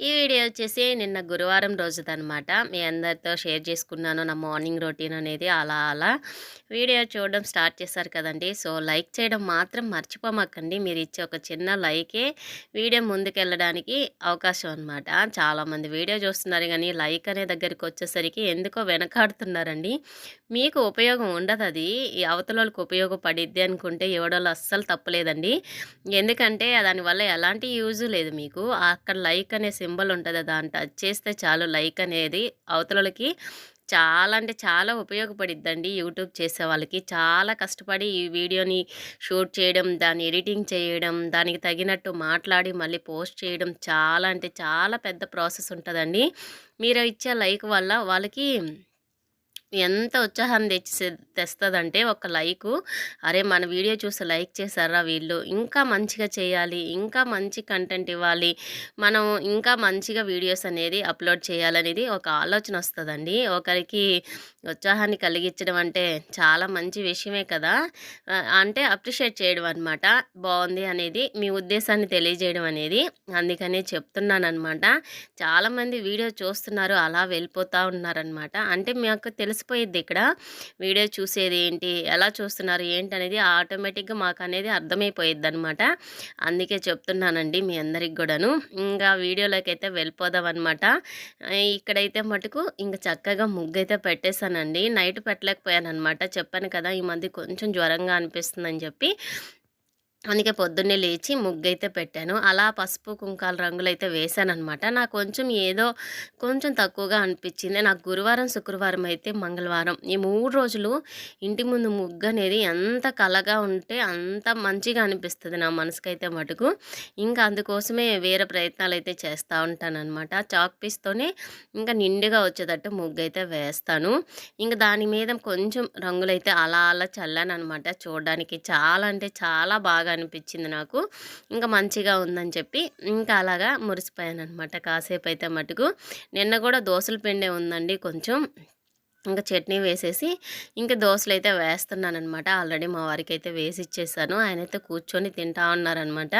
ఈ వీడియో వచ్చేసి నిన్న గురువారం రోజుదనమాట మీ అందరితో షేర్ చేసుకున్నాను నా మార్నింగ్ రొటీన్ అనేది అలా అలా. వీడియో చూడడం స్టార్ట్ చేశారు కదండి. సో లైక్ చేయడం మాత్రం మర్చిపోమాకండి. మీరు ఇచ్చే ఒక చిన్న లైకే వీడియో ముందుకెళ్ళడానికి అవకాశం అనమాట చాలామంది వీడియో చూస్తున్నారు కానీ లైక్ అనే దగ్గరికి వచ్చేసరికి ఎందుకో వెనకాడుతున్నారండి. మీకు ఉపయోగం ఉండదు అది. ఈ అవతలకి ఉపయోగపడిద్ది అనుకుంటే ఎవడోళ్ళు అస్సలు తప్పలేదండి. ఎందుకంటే దానివల్ల ఎలాంటి యూజ్ లేదు మీకు. అక్కడ లైక్ అనే సింబల్ ఉంటుంది దాన్ని టచ్ చేస్తే చాలు లైక్ అనేది అవతలకి చాలా అంటే చాలా ఉపయోగపడిద్దండి యూట్యూబ్ చేసే వాళ్ళకి. చాలా కష్టపడి ఈ వీడియోని షూట్ చేయడం దాన్ని ఎడిటింగ్ చేయడం దానికి తగినట్టు మాట్లాడి మళ్ళీ పోస్ట్ చేయడం చాలా అంటే చాలా పెద్ద ప్రాసెస్ ఉంటుందండి. మీరు ఇచ్చే లైక్ వల్ల వాళ్ళకి ఎంత ఉత్సాహం తెచ్చి తెస్తుందంటే ఒక లైకు. అరే మన వీడియో చూసి లైక్ చేశారా వీళ్ళు? ఇంకా మంచిగా చేయాలి ఇంకా మంచి కంటెంట్ ఇవ్వాలి. మనం ఇంకా మంచిగా వీడియోస్ అనేది అప్లోడ్ చేయాలనేది ఒక ఆలోచన వస్తుందండి. ఒకరికి ఉత్సాహాన్ని కలిగించడం అంటే చాలా మంచి విషయమే కదా. అంటే అప్రిషియేట్ చేయడం అనమాట బాగుంది అనేది మీ ఉద్దేశాన్ని తెలియజేయడం అనేది అందుకనే చెప్తున్నాను అనమాట చాలామంది వీడియో చూస్తున్నారు అలా వెళ్ళిపోతూ ఉన్నారనమాట అంటే మాకు తెలిసిపోయిద్ది ఇక్కడ వీడియో చూసేది ఏంటి ఎలా చూస్తున్నారు ఏంటి అనేది ఆటోమేటిక్గా మాకు అనేది అర్థమైపోయిద్ది అనమాట అందుకే చెప్తున్నానండి మీ అందరికి కూడాను. ఇంకా వీడియోలోకి అయితే వెళ్ళిపోదాం అనమాట ఇక్కడైతే మటుకు ఇంకా చక్కగా ముగ్గు అయితే పెట్టేశాను అండి నైట్ పెట్టలేకపోయాను అనమాట చెప్పాను కదా ఈ మధ్య కొంచెం జ్వరంగా అనిపిస్తుందని చెప్పి. అందుకే పొద్దున్నే లేచి ముగ్గైతే పెట్టాను. అలా పసుపు కుంకాల రంగులు అయితే వేసాను అనమాట నాకు కొంచెం ఏదో కొంచెం తక్కువగా అనిపించింది. నాకు గురువారం శుక్రవారం అయితే మంగళవారం. ఈ మూడు రోజులు ఇంటి ముందు ముగ్గు అనేది ఎంత కలగా ఉంటే అంత మంచిగా అనిపిస్తుంది నా మనసుకైతే మటుకు. ఇంకా అందుకోసమే వేరే ప్రయత్నాలు అయితే చేస్తూ ఉంటాననమాట చాక్ పీస్తోనే ఇంకా నిండుగా వచ్చేటట్టు ముగ్గు అయితే వేస్తాను. ఇంకా దాని మీద కొంచెం రంగులైతే అలా అలా చల్లాను అనమాట చూడడానికి చాలా అంటే చాలా బాగా బాగా అనిపించింది నాకు. ఇంకా మంచిగా ఉందని చెప్పి ఇంకా అలాగా మురిసిపోయాను అనమాట కాసేపు అయితే మటుకు. నిన్న కూడా దోశల పిండే ఉందండి కొంచెం. ఇంకా చట్నీ వేసేసి ఇంకా దోశలు అయితే వేస్తున్నానమాట ఆల్రెడీ మా వారికి అయితే వేసి ఇచ్చేసాను ఆయన అయితే కూర్చొని తింటా ఉన్నారనమాట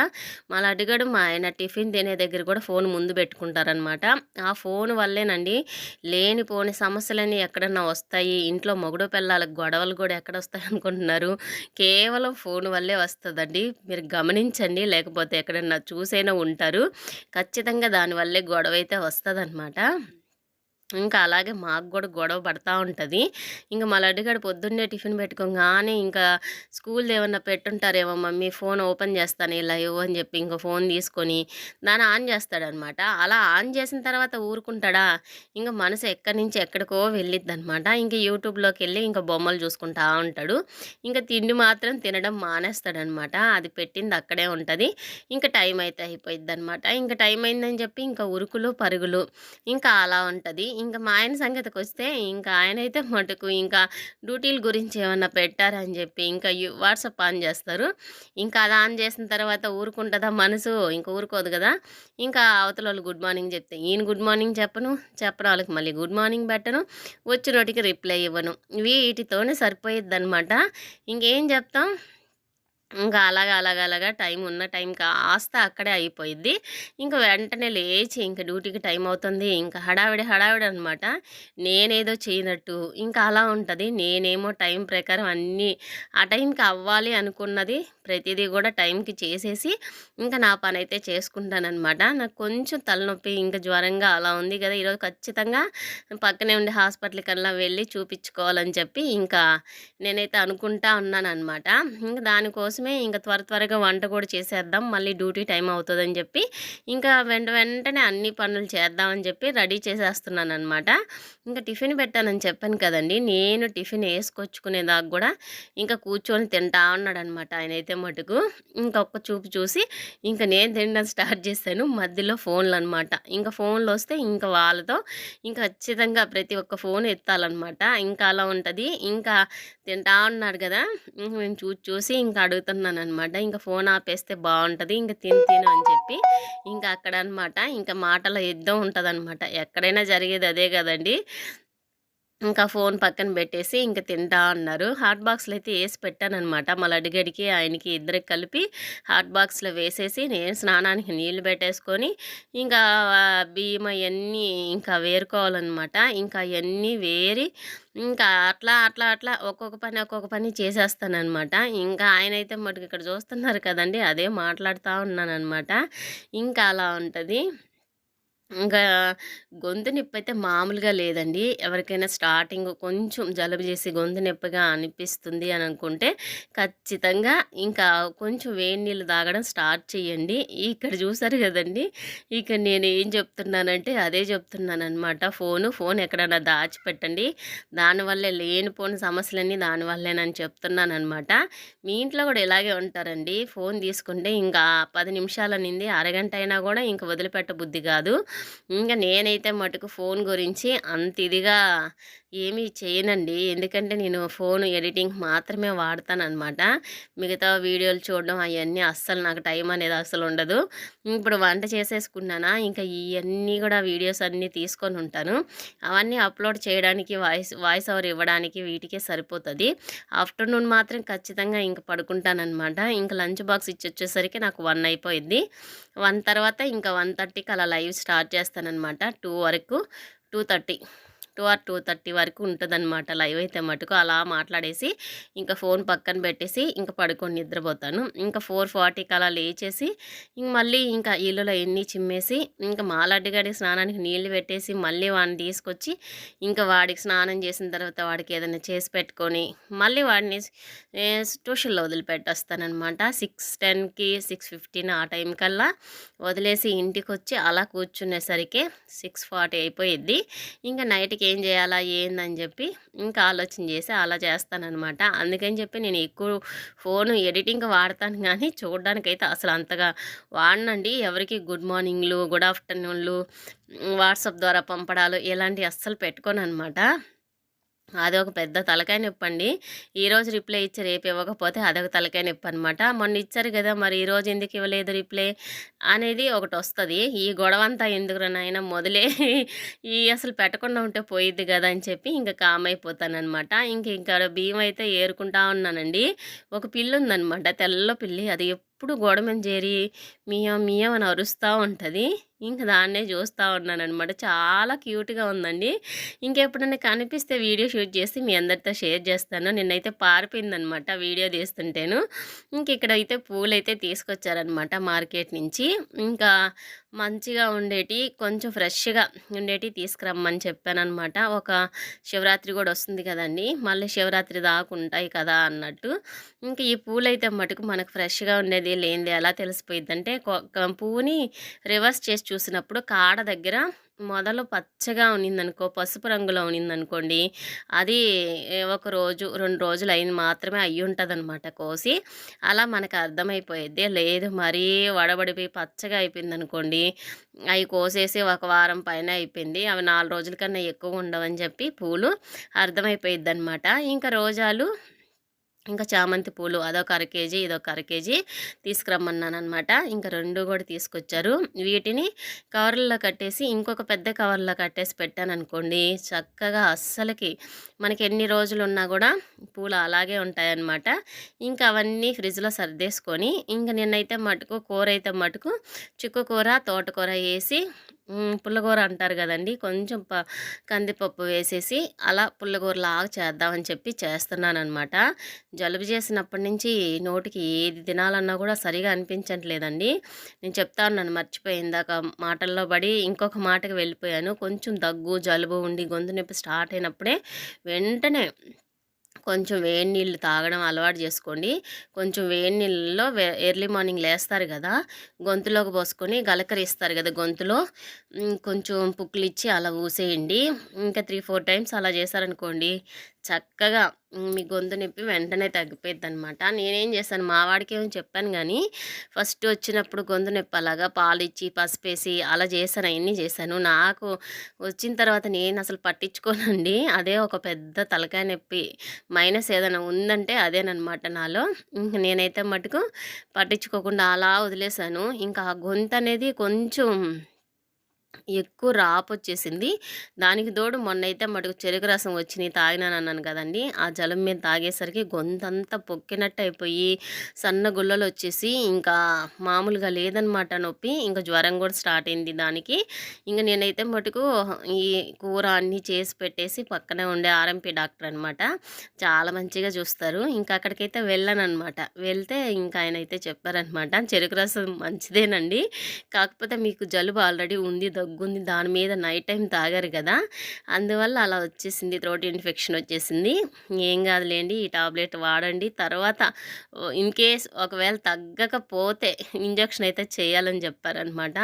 మళ్ళీ అడిగాడు మా ఆయన టిఫిన్ తినే దగ్గర కూడా ఫోన్ ముందు పెట్టుకుంటారనమాట ఆ ఫోన్ వల్లేనండి లేనిపోని సమస్యలన్నీ ఎక్కడన్నా వస్తాయి. ఇంట్లో మొగుడు పిల్లలకు గొడవలు కూడా ఎక్కడ వస్తాయి అనుకుంటున్నారు? కేవలం ఫోన్ వల్లే వస్తుందండి. మీరు గమనించండి లేకపోతే ఎక్కడన్నా చూసైనా ఉంటారు. ఖచ్చితంగా దానివల్లే గొడవ అయితే వస్తుంది ఇంకా అలాగే మాకు కూడా గొడవ పడతా ఉంటుంది. ఇంకా మా లడ్డుగాడు పొద్దున్నే టిఫిన్ పెట్టుకోగానే ఇంకా స్కూల్ ఏమన్నా పెట్టుంటారేమో మమ్మీ ఫోన్ ఓపెన్ చేస్తాను ఇలా ఇవ్వు అని చెప్పి ఇంకా ఫోన్ తీసుకొని దాన్ని ఆన్ చేస్తాడనమాట. అలా ఆన్ చేసిన తర్వాత ఊరుకుంటాడా? ఇంకా మనసు ఎక్కడి నుంచి ఎక్కడికో వెళ్ళిద్ది అనమాట ఇంకా యూట్యూబ్లోకి వెళ్ళి ఇంకా బొమ్మలు చూసుకుంటా ఉంటాడు. ఇంకా తిండి మాత్రం తినడం మానేస్తాడనమాట. అది పెట్టింది అక్కడే ఉంటుంది. ఇంకా టైం అయితే అయిపోయింది అనమాట ఇంకా టైం అయిందని చెప్పి ఇంకా ఉరుకులు పరుగులు ఇంకా అలా ఉంటుంది. ఇంకా మా ఆయన సంగతికి వస్తే ఇంకా ఆయన అయితే మటుకు ఇంకా డ్యూటీల గురించి ఏమన్నా పెట్టారని చెప్పి ఇంకా వాట్సాప్ ఆన్ చేస్తారు. ఇంకా అది ఆన్ చేసిన తర్వాత ఊరుకుంటుందా మనసు? ఇంకా ఊరుకోదు కదా? ఇంకా అవతల వాళ్ళు గుడ్ మార్నింగ్ చెప్తే ఈయన గుడ్ మార్నింగ్ చెప్పను చెప్పడం వాళ్ళకి మళ్ళీ గుడ్ మార్నింగ్ పెట్టను వచ్చినోటికి రిప్లై ఇవ్వను. వీటితోనే సరిపోయిద్ది అనమాట ఇంకేం చెప్తాం? ఇంకా అలాగ అలాగ అలాగా టైం ఉన్న టైం కాస్త అక్కడే అయిపోయిద్ది. ఇంకా వెంటనే లేచి ఇంకా డ్యూటీకి టైం అవుతుంది. ఇంకా హడావిడి హడావిడి అనమాట నేనేదో చేయనట్టు. ఇంకా అలా ఉంటుంది. నేనేమో టైం ప్రకారం అన్నీ ఆ టైంకి అవ్వాలి అనుకున్నది ప్రతిదీ కూడా టైంకి చేసేసి ఇంకా నా పని అయితే చేసుకుంటానమాట నాకు కొంచెం తలనొప్పి ఇంకా జ్వరంగా అలా ఉంది కదా. ఈరోజు ఖచ్చితంగా పక్కనే ఉండే హాస్పిటల్కి అలా వెళ్ళి చూపించుకోవాలని చెప్పి ఇంకా నేనైతే అనుకుంటా ఉన్నాను అనమాట ఇంకా దానికోసమే ఇంకా త్వర త్వరగా వంట కూడా చేసేద్దాం మళ్ళీ డ్యూటీ టైం అవుతుందని చెప్పి ఇంకా వెంట వెంటనే అన్ని పనులు చేద్దామని చెప్పి రెడీ చేసేస్తున్నాను అనమాట ఇంకా టిఫిన్ పెట్టానని చెప్పాను కదండి నేను టిఫిన్ వేసుకొచ్చుకునేదాకా కూడా ఇంకా కూర్చొని తింటా ఉన్నాడు అనమాట ఆయన అయితే మటుకు. ఇంకొక చూపు చూసి ఇంకా నేను తినడం స్టార్ట్ చేశాను మధ్యలో ఫోన్లు అనమాట ఇంకా ఫోన్లు వస్తే ఇంకా వాళ్ళతో ఇంకా ఖచ్చితంగా ప్రతి ఒక్క ఫోన్ ఎత్తాలన్నమాట. ఇంకా అలా ఉంటుంది ఇంకా తింటా ఉన్నాడు కదా ఇంక నేను చూసి చూసి ఇంకా అడుగుతున్నాను అనమాట ఇంకా ఫోన్ ఆపేస్తే బాగుంటుంది ఇంకా తిని తిను అని చెప్పి ఇంకా అక్కడ అనమాట ఇంకా మాటల యుద్ధం ఉంటుంది ఎక్కడైనా జరిగేది అదే కదండి. ఇంకా ఫోన్ పక్కన పెట్టేసి ఇంకా తింటా అన్నారు. హాట్ బాక్స్లో అయితే వేసి పెట్టానమాట మళ్ళీ అడిగడికి ఆయనకి ఇద్దరికి కలిపి హాట్ బాక్స్లో వేసేసి నేను స్నానానికి నీళ్ళు పెట్టేసుకొని ఇంకా బియ్యం అవన్నీ ఇంకా వేరుకోవాలన్నమాట. ఇంకా అవన్నీ వేరి ఇంకా అట్లా అట్లా అట్లా ఒక్కొక్క పని ఒక్కొక్క పని చేసేస్తానమాట ఇంకా ఆయన అయితే మటుకు ఇక్కడ చూస్తున్నారు కదండి అదే మాట్లాడుతూ ఉన్నానమాట ఇంకా అలా ఉంటుంది. ఇంకా గొంతు నొప్పి అయితే మామూలుగా లేదండి. ఎవరికైనా స్టార్టింగ్ కొంచెం జలుబు చేసి గొంతు నొప్పిగా అనిపిస్తుంది అని అనుకుంటే, ఖచ్చితంగా ఇంకా కొంచెం వేడి నీళ్ళు తాగడం స్టార్ట్ చేయండి. ఇక్కడ చూసారు కదండీ! ఇక్కడ నేను ఏం చెప్తున్నానంటే అదే చెప్తున్నాననమాట. ఫోను, ఫోన్ ఎక్కడన్నా దాచిపెట్టండి. దానివల్లే లేనిపోని సమస్యలన్నీ దానివల్లేనని చెప్తున్నాననమాట. మీ ఇంట్లో కూడా ఇలాగే ఉంటారండి. ఫోన్ తీసుకుంటే ఇంకా పది నిమిషాల నింది అరగంట అయినా కూడా ఇంక వదిలిపెట్ట బుద్ధి కాదు. ఇంకా నేనైతే మటుకు ఫోన్ గురించి అంత ఇదిగా ఏమీ చేయనండి. ఎందుకంటే నేను ఫోన్ ఎడిటింగ్ మాత్రమే వాడతానమాట మిగతా వీడియోలు చూడడం అవన్నీ అస్సలు నాకు టైం అనేది అస్సలు ఉండదు. ఇప్పుడు వంట చేసేసుకున్నానా, ఇంకా ఇవన్నీ కూడా వీడియోస్ అన్నీ తీసుకొని ఉంటాను. అవన్నీ అప్లోడ్ చేయడానికి వాయిస్ వాయిస్ ఓవర్ ఇవ్వడానికి వీటికే సరిపోతుంది ఆఫ్టర్‌నూన్ మాత్రం ఖచ్చితంగా ఇంక పడుకుంటానమాట ఇంకా లంచ్ బాక్స్ ఇచ్చి వచ్చేసరికి నాకు వన్ అయిపోయింది వన్ తర్వాత ఇంకా 1:30కి అలా లైవ్ స్టార్ట్ స్టార్ట్ చేస్తానన్నమాట. టూ వరకు two thirty. Two or two thirty వరకు ఉంటుందన్నమాట లైవ్ అయితే మటుకు. అలా మాట్లాడేసి ఇంకా ఫోన్ పక్కన పెట్టేసి ఇంకా పడుకొని నిద్రపోతాను. ఇంకా ఫోర్ ఫార్టీకి అలా లేచేసి ఇంక మళ్ళీ ఇంకా ఇల్లులో ఎన్ని చిమ్మేసి ఇంకా మాలడ్డిగడి స్నానానికి నీళ్ళు పెట్టేసి మళ్ళీ వాడిని తీసుకొచ్చి ఇంకా వాడికి స్నానం చేసిన తర్వాత వాడికి ఏదైనా చేసి పెట్టుకొని మళ్ళీ వాడిని ట్యూషన్లో వదిలిపెట్టేస్తానమాట సిక్స్ టెన్కి సిక్స్ ఫిఫ్టీన్ ఆ టైం కల్లా వదిలేసి ఇంటికి వచ్చి అలా కూర్చునేసరికి సిక్స్ ఫార్టీ అయిపోయిద్ది. ఇంకా నైట్కి ఏం చేయాలా? ఏందని చెప్పి ఇంకా ఆలోచన చేసి అలా చేస్తానమాట అందుకని చెప్పి నేను ఎక్కువ ఫోన్ ఎడిటింగ్ వాడతాను కానీ చూడడానికైతే అసలు అంతగా వాడనండి. ఎవరికి గుడ్ మార్నింగ్లు గుడ్ ఆఫ్టర్నూన్లు వాట్సాప్ ద్వారా పంపడాలు ఇలాంటివి అస్సలు పెట్టుకోను అనమాట అది ఒక పెద్ద తలకాయ నొప్పి అండి ఈరోజు రిప్లై ఇచ్చి రేపు ఇవ్వకపోతే అదొక తలకాయ నొప్పి అనమాట మొన్న ఇచ్చారు కదా మరి ఈరోజు ఎందుకు ఇవ్వలేదు రిప్లై అనేది ఒకటి వస్తుంది. ఈ గొడవ అంతా ఎందుకు నాయన మొదలే ఈ అసలు పెట్టకుండా ఉంటే పోయిద్ది కదా అని చెప్పి ఇంకా కామ్ అయిపోతానమాట ఇంక ఇంకా భీమైతే అయితే ఏరుకుంటా ఉన్నానండి. ఒక పిల్లి ఉందనమాట తెల్ల పిల్లి. అది ఎప్పుడు గోడ మీద చేరి మియా మియా అని అరుస్తూ ఉంటుంది. ఇంకా దాన్నే చూస్తూ ఉన్నానమాట చాలా క్యూట్గా ఉందండి. ఇంకెప్పుడైనా కనిపిస్తే వీడియో షూట్ చేసి మీ అందరితో షేర్ చేస్తాను. నిన్నైతే పారిపోయిందనమాట వీడియో తీస్తుంటేను. ఇంక ఇక్కడైతే పూలు అయితే తీసుకొచ్చారనమాట మార్కెట్ నుంచి. ఇంకా మంచిగా ఉండేటి కొంచెం ఫ్రెష్గా ఉండేటి తీసుకురమ్మని చెప్పానమాట ఒక శివరాత్రి కూడా వస్తుంది కదండి మళ్ళీ శివరాత్రి దాకా ఉంటాయి కదా అన్నట్టు. ఇంకా ఈ పూలైతే మటుకు మనకు ఫ్రెష్గా ఉండేది లేనిది ఎలా తెలిసిపోయిందంటే పువ్వుని రివర్స్ చేసి చూసినప్పుడు కాడ దగ్గర మొదలు పచ్చగా ఉన్నిందనుకో పసుపు రంగులో ఉన్నిందనుకోండి అది ఒక రోజు రెండు రోజులు అయింది మాత్రమే అయ్యి ఉంటుందన్నమాట కోసి అలా మనకు అర్థమైపోయేది లేదు మరీ వడబడిపోయి పచ్చగా అయిపోయింది అనుకోండి అవి కోసేసి ఒక వారం పైన అయిపోయింది అవి నాలుగు రోజుల కన్నా ఎక్కువ ఉండవని చెప్పి పూలు అర్థమైపోయిద్ది అనమాట ఇంకా రోజాలు ఇంకా చామంతి పూలు అదొక అర కేజీ ఇదొక అర కేజీ తీసుకురమ్మన్నాను అనమాట ఇంకా రెండు కూడా తీసుకొచ్చారు. వీటిని కవర్లలో కట్టేసి ఇంకొక పెద్ద కవర్లో కట్టేసి పెట్టాను అనుకోండి చక్కగా అస్సలకి మనకి ఎన్ని రోజులు ఉన్నా కూడా పూలు అలాగే ఉంటాయన్నమాట. ఇంకా అవన్నీ ఫ్రిడ్జ్లో సర్దేసుకొని ఇంకా నిన్నైతే మటుకు కూర అయితే మటుకు చిక్కు కూర తోటకూర వేసి పుల్లగూర అంటారు కదండి. కొంచెం ప కందిపప్పు వేసేసి అలా పుల్లగూరలాగా చేద్దామని చెప్పి చేస్తున్నాను అనమాట జలుబు చేసినప్పటి నుంచి నోటికి ఏది తినాలన్నా కూడా సరిగా అనిపించట్లేదండి. నేను చెప్తాను నన్ను మర్చిపోయిందాక మాటల్లో పడి ఇంకొక మాటకి వెళ్ళిపోయాను. కొంచెం దగ్గు జలుబు ఉండి గొంతు నొప్పి స్టార్ట్ అయినప్పుడే వెంటనే కొంచెం వేడి నీళ్ళు తాగడం అలవాటు చేసుకోండి. కొంచెం వేడి నీళ్ళలో ఎర్లీ మార్నింగ్ లేస్తారు కదా గొంతులోకి పోసుకొని గలకరిస్తారు కదా గొంతులో కొంచెం పుక్కులు ఇచ్చి అలా ఊసేయండి. ఇంకా త్రీ ఫోర్ టైమ్స్ అలా చేశారనుకోండి చక్కగా మీ గొంతు నొప్పి వెంటనే తగ్గిపోయింది అనమాట నేనేం చేశాను మా వాడికి ఏమో చెప్పాను కానీ ఫస్ట్ వచ్చినప్పుడు గొంతు నొప్పి అలాగా పాలు ఇచ్చి పసిపేసి అలా చేశాను అవన్నీ చేశాను. నాకు వచ్చిన తర్వాత నేను అసలు పట్టించుకోనండి. అదే ఒక పెద్ద తలకాయ నొప్పి మైనస్ ఏదైనా ఉందంటే అదేనమాట నాలో. ఇంక నేనైతే మటుకు పట్టించుకోకుండా అలా వదిలేశాను. ఇంకా ఆ గొంతు అనేది కొంచెం ఎక్కువ రాపొచ్చేసింది. దానికి తోడు మొన్నైతే మటుకు చెరుకు రసం వచ్చినియి తాగినానన్నాను కదండీ! ఆ జలం మీద తాగేసరికి గొంతంతా పొక్కినట్టు అయిపోయి, సన్న గుల్లలొచ్చేసి ఇంకా మామూలుగా లేదనమాట నొప్పి. ఇంకా జ్వరం కూడా స్టార్ట్ అయింది దానికి. ఇంకా నేనైతే మటుకు ఈ కూర అన్నీ చేసి పెట్టేసి పక్కనే ఉండే ఆర్ఎంపీ డాక్టర్ అనమాట. చాలా మంచిగా చూస్తారు. ఇంకా అక్కడికైతే వెళ్ళాననమాట. వెళ్తే ఇంకా ఆయనైతే చెప్పారనమాట, "చెరుకు రసం మంచిదేనండి. కాకపోతే మీకు జలుబు ఆల్రెడీ ఉంది, దగ్గుంది. దాని మీద నైట్ టైం తాగారు కదా! అందువల్ల అలా వచ్చేసింది. థ్రోట్ ఇన్ఫెక్షన్ వచ్చేసింది. ఏం కాదులేండి. ఈ టాబ్లెట్ వాడండి. తర్వాత ఇన్ కేస్ ఒకవేళ తగ్గకపోతే ఇంజెక్షన్ అయితే చేయాలని చెప్పారనమాట.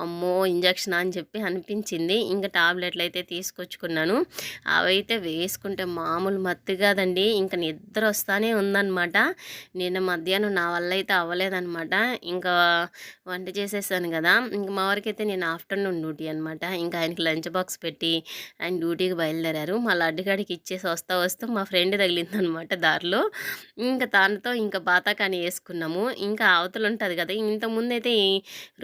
అమ్మో! ఇంజక్షన్ అని చెప్పి అనిపించింది. ఇంకా టాబ్లెట్లు అయితే తీసుకొచ్చుకున్నాను. అవైతే వేసుకుంటే మామూలు మత్తు కాదండి. ఇంకా నిద్ర వస్తానే ఉందనమాట. నిన్న మధ్యాహ్నం నా వల్ల అయితే అవ్వలేదనమాట. ఇంకా వంట చేసేసాను కదా! ఇంక మా వారికైతే నేను ఆఫ్టర్‌నూన్ డ్యూటీ అనమాట. ఇంకా ఆయనకి లంచ్ బాక్స్ పెట్టి ఆయన డ్యూటీకి బయలుదేరారు. మా లడ్డుగాడికి ఇచ్చేసి వస్తా వస్తూ మా ఫ్రెండ్ తగిలిందనమాట దారిలో. ఇంకా తనతో ఇంకా బాతాకాని వేసుకున్నాము ఇంకా అవతలు ఉంటుంది కదా! ఇంతకుముందైతే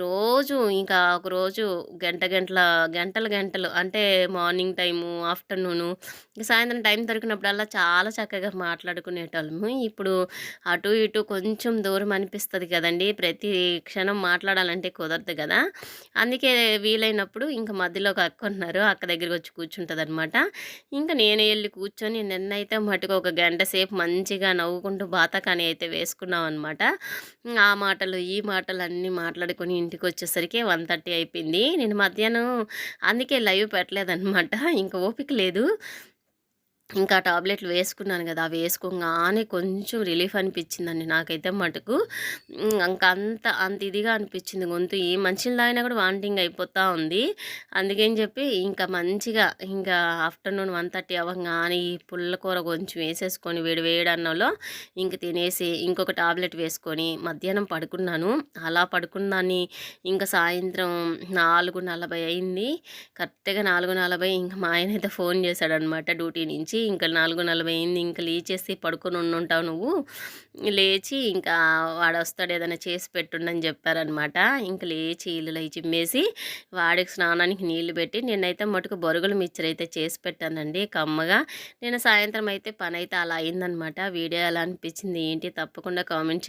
రోజు ఇంకా ఒకరోజు గంట గంటల గంటలు గంటలు అంటే మార్నింగ్ టైము, ఆఫ్టర్‌నూను, సాయంత్రం టైం దొరికినప్పుడల్లా చాలా చక్కగా మాట్లాడుకునేటోళ్ళము. ఇప్పుడు అటు ఇటు కొంచెం దూరం అనిపిస్తుంది కదండీ! ప్రతి క్షణం మాట్లాడాలంటే కుదరదు కదా! అందుకే వీలైనప్పుడు ఇంకా మధ్యలో ఒక అక్క ఉన్నారు. అక్క దగ్గరికి వచ్చి కూర్చుంటుంది అనమాట ఇంకా నేను వెళ్ళి కూర్చొని నిన్నైతే మటుకు ఒక గంట సేపు మంచిగా నవ్వుకుంటూ బాతకాని అయితే వేసుకున్నాం అనమాట ఆ మాటలు, ఈ మాటలు అన్నీ మాట్లాడుకొని ఇంటికొచ్చేసరికి 1:30 అయిపోయింది. నేను మధ్యాహ్నం అందుకే లైవ్ పెట్టలేదన్నమాట ఇంక ఓపిక లేదు. ఇంకా టాబ్లెట్లు వేసుకున్నాను కదా! అవి వేసుకోగానే కొంచెం రిలీఫ్ అనిపించిందండి నాకైతే మటుకు. ఇంకా ఇంక అంత అంత ఇదిగా అనిపించింది గొంతు. ఏ మంచినీళ్ళు తాగినా కూడా వాంటింగ్ అయిపోతూ ఉంది. అందుకని చెప్పి ఇంకా మంచిగా ఇంకా ఆఫ్టర్‌నూన్ వన్ థర్టీ అవ్వగానే ఈ పుల్లకూర కొంచెం వేసేసుకొని వేడి వేడి అన్నంలో ఇంక తినేసి ఇంకొక టాబ్లెట్ వేసుకొని మధ్యాహ్నం పడుకున్నాను. అలా పడుకున్నాన్ని ఇంకా సాయంత్రం 4:40 అయింది. కరెక్ట్‌గా నాలుగు నలభై ఇంకా మా ఆయన అయితే ఫోన్ చేశాడనమాట డ్యూటీ నుంచి. ఇంక 4:40 అయింది. ఇంక లేచేసి పడుకొని ఉండుంటావు నువ్వు. లేచి ఇంకా వాడొస్తాడు ఏదైనా చేసి పెట్టుండని చెప్పారనమాట. ఇంక లేచి ఇల్లులయి చిమ్మేసి వాడికి స్నానానికి నీళ్ళు పెట్టి నేనైతే మటుకు బొరుగుల మిక్చర్ అయితే చేసి పెట్టానండి కమ్మగా. నేను సాయంత్రం అయితే పనైతే అలా అయిందనమాట. వీడియో ఎలా అనిపించింది ఏంటి తప్పకుండా కామెంట్ చేయండి.